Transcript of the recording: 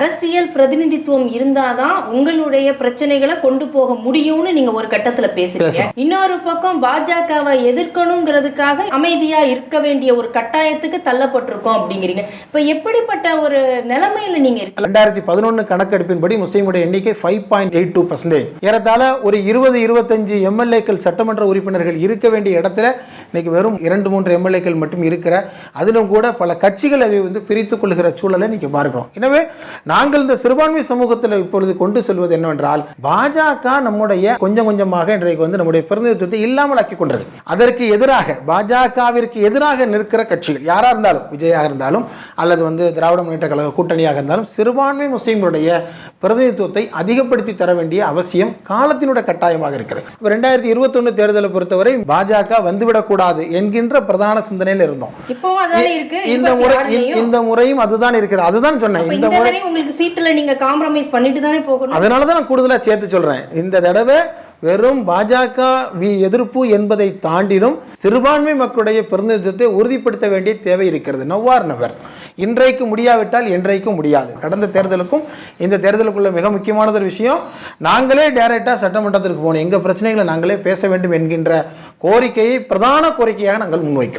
அரசியல் பிரதிநிதித்துவம் இருந்தாதான் உங்களுடைய பிரச்சனைகளை கொண்டு போக முடியும்னு நீங்க ஒரு கட்டத்துல பேசுறீங்க. இன்னொரு பக்கம் பாஜகவை எதிர்க்கணுங்கிறதுக்காக அமைதியா இருக்க வேண்டிய ஒரு கட்டாயத்துக்கு தள்ளப்பட்டிருக்கோம் அப்படிங்கிறீங்க. இப்ப எப்படிப்பட்ட ஒரு நிலைமையில நீங்க இருக்கீங்க? ரெண்டாயிரத்தி பதினொன்று கணக்கெடுப்பின்படி முஸ்லீமுடைய எண்ணிக்கை five point eight two percentage ஏறத்தாழ ஒரு இருபது இருபத்தஞ்சு எம்எல்ஏக்கள் சட்டமன்ற உறுப்பினர்கள் இருக்க வேண்டிய இடத்துல இன்னைக்கு வெறும் இரண்டு மூன்று எம்எல்ஏக்கள் மட்டும் இருக்கிற அதிலும் கூட பல கட்சிகள் அதை வந்து பிரித்துக் கொள்கிற சூழலை இன்னைக்கு பார்க்கிறோம். எனவே நாங்கள் இந்த சிறுபான்மை சமூகத்தில் இப்பொழுது கொண்டு செல்வது என்னவென்றால் பாஜக நம்முடைய கொஞ்சம் கொஞ்சமாக இன்றைக்கு வந்து நம்முடைய பிரதிநிதித்துவத்தை இல்லாமல் ஆக்கி கொண்டது. அதற்கு எதிராக பாஜகவிற்கு எதிராக நிற்கிற கட்சிகள் யாரா இருந்தாலும் விஜயாக இருந்தாலும் அல்லது வந்து திராவிட முன்னேற்ற கழக கூட்டணியாக இருந்தாலும் சிறுபான்மை முஸ்லீம்களுடைய பிரதிநிதித்துவத்தை அதிகப்படுத்தி தர வேண்டிய அவசியம் காலத்தினுடைய கட்டாயமாக இருக்கிறது. இப்போ ரெண்டாயிரத்தி இருபத்தொன்னு தேர்தலை பொறுத்தவரை பாஜக வந்துவிடக்கூடாது என்கின்ற பிரதான சிந்தனையில் இருந்தோம். இந்த முறை. இந்த முறையும் அதுதான் இருக்கிறது. அதுதான் சொன்னேன். இந்த முறை உங்களுக்கு சீட்டில் நீங்கள் காம்ப்ரமைஸ் பண்ணிட்டு தானே போகணும். அதனால தான் நான் கூடுதலாக சேர்த்து சொல்கிறேன் இந்த தடவை வெறும் பாஜக வி எதிர்ப்பு என்பதை தாண்டிலும் சிறுபான்மை மக்களுடைய பிரதிநிதித்துவத்தை உறுதிப்படுத்த வேண்டிய தேவை இருக்கிறது. நவ்வார் நபர். இன்றைக்கு முடியாவிட்டால் என்றைக்கும் முடியாது. கடந்த தேர்தலுக்கும் இந்த தேர்தலுக்குள்ள மிக முக்கியமானது ஒரு விஷயம் நாங்களே டைரக்டாக சட்டமன்றத்திற்கு போகணும். எங்கள் பிரச்சனைகளை நாங்களே பேச வேண்டும் என்கின்ற கோரிக்கையை பிரதான கோரிக்கையாக நாங்கள் முன்வைக்கிறோம்.